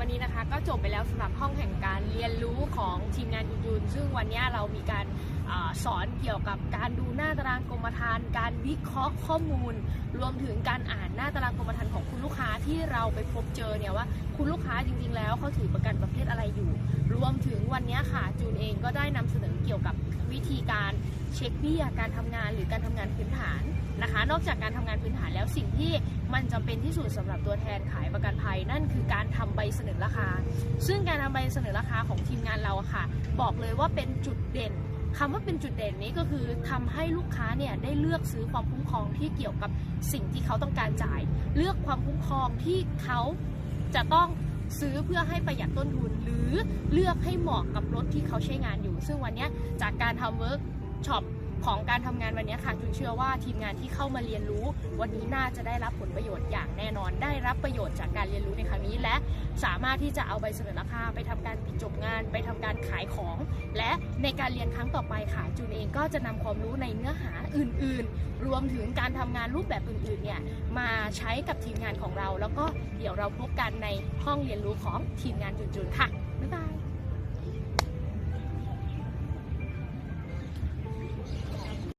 วันนี้นะคะก็จบไปแล้วสำหรับห้องแห่งการเรียนรู้ของทีมงานยูยูนซึ่งวันนี้เรามีการอสอนเกี่ยวกับการดูหน้าตารางกรมธรรม์การวิเคราะห์ข้อมูล รวมถึงการอ่านหน้าตารางกรมธรรม์ของคุณลูกค้าที่เราไปพบเจอเนี่ยว่า คุณลูกค้าจริงๆ แล้วเขาถือประกันประเภทอะไรอยู่ รวมถึงวันนี้ค่ะจูนเองก็ได้นำเสนอเกี่ยวกับวิธีการเช็คเบี้ยการทำงานหรือการทำงานพื้นฐาน นะคะ นอกจากการทำงานพื้นฐานแล้วสิ่งที่มันจำเป็นที่สุดสำหรับตัวแทนขายประกันภัย นั่นคือการทำใบเสนอราคา ซึ่งการทำใบเสนอราคาของทีมงานเราค่ะ บอกเลยว่าเป็นจุดเด่นคำว่าเป็นจุดเด่นนี้ก็คือทำให้ลูกค้าเนี่ยได้เลือกซื้อความคุ้มครองที่เกี่ยวกับสิ่งที่เขาต้องการจ่าย เลือกความคุ้มครองที่เขาจะต้องซื้อเพื่อให้ประหยัดต้นทุน หรือเลือกให้เหมาะกับรถที่เขาใช้งานอยู่ ซึ่งวันนี้จากการทำเวิร์กช็อป ของการทำงานวันนี้ค่ะจุนเชื่อว่าทีมงานที่เข้ามาเรียนรู้ วันนี้น่าจะได้รับผลประโยชน์อย่างแน่นอน ได้รับประโยชน์จากการเรียนรู้ในครั้งนี้ และสามารถที่จะเอาใบเสนอราคาไปทำการปิดจบงาน ไปทำการขายของ และในการเรียนครั้งต่อไปค่ะจูนเองก็จะนำความรู้ในเนื้อหาอื่น ๆ รวมถึงการทำงานรูปแบบอื่นๆเนี่ยมาใช้กับทีมงานของเรา แล้วก็เดี๋ยวเราพบกันในห้องเรียนรู้ของทีมงานจุนๆค่ะบ๊ายบาย